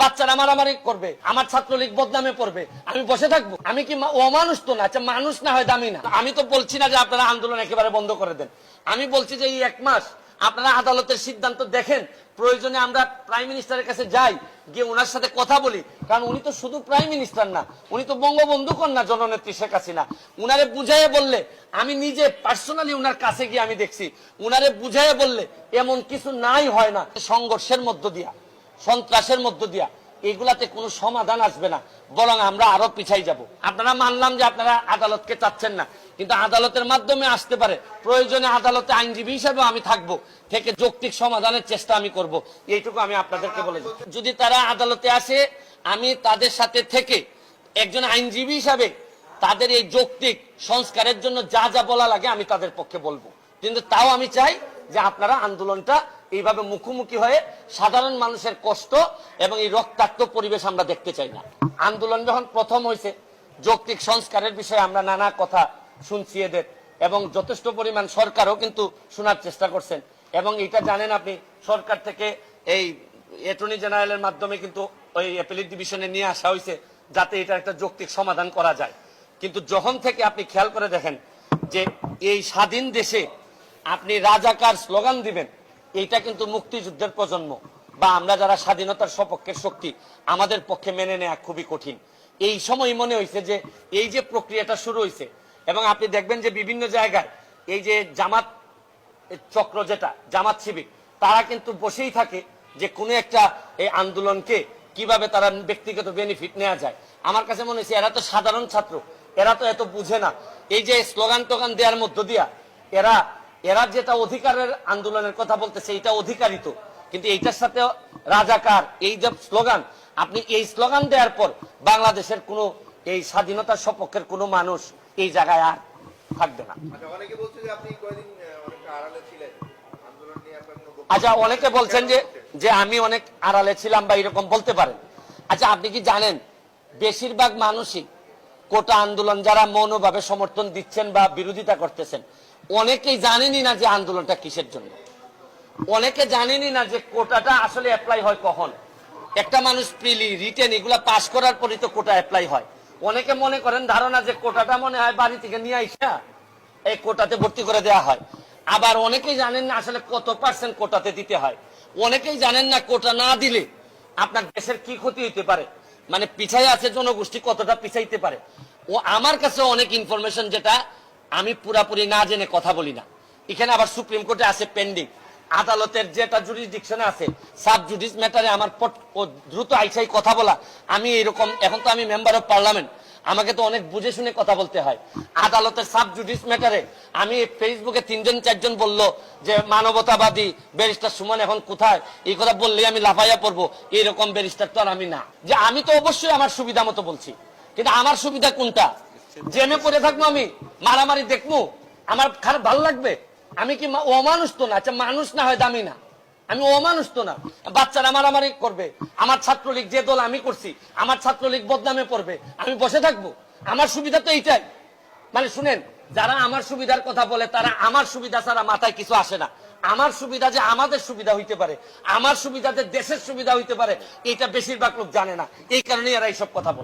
বাচ্চারা মারামারি করবে, আমার ছাত্রলীগ বদনামে পড়বে, আমি বসে থাকব। আমি কি অমানুষ তো না আচ্ছা মানুষ না হয় দামি না। আমি তো বলছি না যে আপনারা আন্দোলন একেবারে বন্ধ করে দেন। আমি বলছি যে এই এক মাস আপনারা আদালতের সিদ্ধান্ত দেখেন, প্রয়োজনে আমরা প্রাইম মিনিস্টারের কাছে যাই, গিয়ে ওনার সাথে কথা বলি। কারণ উনি তো শুধু প্রাইম মিনিস্টার না, উনি তো বঙ্গবন্ধু কন্যা জননেত্রী শেখ হাসিনা। উনারে বুঝাইয়ে বললে, আমি নিজে পার্সোনালি উনার কাছে গিয়ে আমি দেখছি, উনারে বুঝাইয়ে বললে এমন কিছু নাই হয় না। সংঘর্ষের মধ্য দিয়া। সন্ত্রাসের মধ্য দিয়া। এগুলাতে কোনো সমাধান আসবে না। বরং আমরা আরও পিছাই যাব। আপনারা মানলাম যে আপনারা আদালতকে চাচ্ছেন না। কিন্তু আদালতের মাধ্যমে আসতে পারে। প্রয়োজনে আদালতে আইনজীবী হিসেবে আমি থাকব। থেকে যৌক্তিক সমাধানের চেষ্টা আমি করব। এইটুকু আমি আপনাদেরকে বলে। যদি তারা আদালতে আসে, আমি তাদের সাথে থেকে একজন আইনজীবী হিসাবে তাদের এই যৌক্তিক সংস্কারের জন্য যা যা বলা লাগে আমি তাদের পক্ষে বলব। কিন্তু তাও আমি চাই যে আপনারা আন্দোলনটা এইভাবে মুখোমুখি হয়ে সাধারণ মানুষের কষ্ট এবং এই রক্তাক্ত পরিবেশ আমরা দেখতে চাই না। আন্দোলন যখন প্রথম হয়েছে, যৌক্তিক সংস্কারের বিষয়ে আমরা নানা কথা শুনছি এদের এবং যথেষ্ট পরিমাণ সরকারও কিন্তু শোনার চেষ্টা করছেন এবং এটা জানেন আপনি, সরকার থেকে এই অ্যাটর্নি জেনারেলের মাধ্যমে কিন্তু ওই অ্যাপেলিট ডিভিশনে নিয়ে আসা হয়েছে যাতে এটা একটা যৌক্তিক সমাধান করা যায়। কিন্তু যখন থেকে আপনি খেয়াল করে দেখেন যে এই স্বাধীন দেশে আপনি রাজাকার স্লোগান দিবেন এইটা কিন্তু মুক্তিযুদ্ধের প্রজন্ম। বা আমরা যারা স্বাধীনতার সপক্ষের শক্তি, আমাদের পক্ষে মেনে নেওয়া খুবই কঠিন। এই সময় মনে হয়েছে যে এই যে প্রক্রিয়াটা শুরু হয়েছে এবং আপনি দেখবেন যে বিভিন্ন জায়গায় এই যে জামাত চক্র যেটা, জামাত শিবির, তারা কিন্তু বসেই থাকে যে কোনো একটা এই আন্দোলনকে কীভাবে তারা ব্যক্তিগত বেনিফিট নেওয়া যায়। আমার কাছে মনে হয়েছে এরা তো সাধারণ ছাত্র, এরা তো এত বুঝে না। এই যে স্লোগান টোগান দেওয়ার মধ্য দিয়া, এরা এরা যেটা অধিকারের আন্দোলনের কথা বলতেছে এটা অধিকারিত কিন্তু এইটার সাথে রাজাকার এই যে স্লোগান আপনি এই স্লোগান দেওয়ার পর বাংলাদেশের কোনো এই স্বাধীনতার সপক্ষের কোনো মানুষ এই জায়গায় আর থাকবে না। আচ্ছা অনেকে আচ্ছা বলছেন যে যে আমি অনেক আড়ালে ছিলাম বা এরকম বলতে পারেন। আচ্ছা আপনি কি জানেন বেশিরভাগ মানুষই কোটা আন্দোলন যারা মৌনভাবে সমর্থন দিচ্ছেন বা বিরোধিতা করতেছেন, অনেকেই জানেনই না যে আন্দোলনটা কিসের জন্য। অনেকে জানেনই না যে কোটাটা আসলে অ্যাপ্লাই হয় কখন। একটা মানুষ প্রিলি রিটেন এগুলা পাশ করার পরই তো কোটা অ্যাপ্লাই হয়। অনেকে মনে করেন ধারণা যে কোটাটা মনে হয় বাড়ি থেকে নিয়ে আইসা এই কোটাতে ভর্তি করে দেওয়া হয়। আবার অনেকেই জানেন না আসলে কত পার্সেন্ট কোটাতে দিতে হয়। অনেকেই জানেন না কোটা না দিলে আপনার দেশের কি ক্ষতি হইতে পারে। মানে পিছাই আছে জনগোষ্ঠী কতটা পিছাইতে পারে? ও আমার কাছে অনেক ইনফরমেশন যেটা আমি পুরাপুরি না জেনে কথা বলি না। এখানে আবার সুপ্রিম কোর্টে আছে পেন্ডিং আদালতের যেটা জুরিসডিকশনে আছে সাব জুডিস ম্যাটারে আমার দ্রুত আইসাই কথা বলা। আমি এরকম এখন তো আমি মেম্বার অফ পার্লামেন্ট আমাকে তো অনেক বুঝে শুনে কথা বলতে হয়। আদালতের সাব জুডিস ম্যাটারে আমি ফেসবুকে তিনজন চারজন বলল যে মানবতাবাদী ব্যারিস্টার সুমন এখন কোথায়? এই কথা বললে আমি লাফাইয়া পড়ব। এরকম ব্যারিস্টার তো আর আমি না। যে আমি তো অবশ্যই আমার সুবিধা মতো বলছি। কিন্তু আমার সুবিধা কোনটা? জেমে পড়ে থাকব আমি? মারামারি দেখব? আমার খারাপ ভালো লাগবে? আমি কি অমানুষ তো না আচ্ছা মানুষ না হয় দামি না। আমি অমানুষ তো না। বাচ্চারা মারামারি করবে। আমার ছাত্রলীগ যে দল আমি করছি, আমার ছাত্রলীগ বদনামে পড়বে। আমি বসে থাকব। আমার সুবিধা তো এইটাই। মানে শুনেন, যারা আমার সুবিধার কথা বলে, তারা আমার সুবিধা ছাড়া মাথায় কিছু আসে না। আমার সুবিধা যে আমাদের সুবিধা হইতে পারে, আমার সুবিধা যে দেশের সুবিধা হইতে পারে, এটা বেশিরভাগ লোক জানে না। এই কারণে এরা এইসব কথা বলে।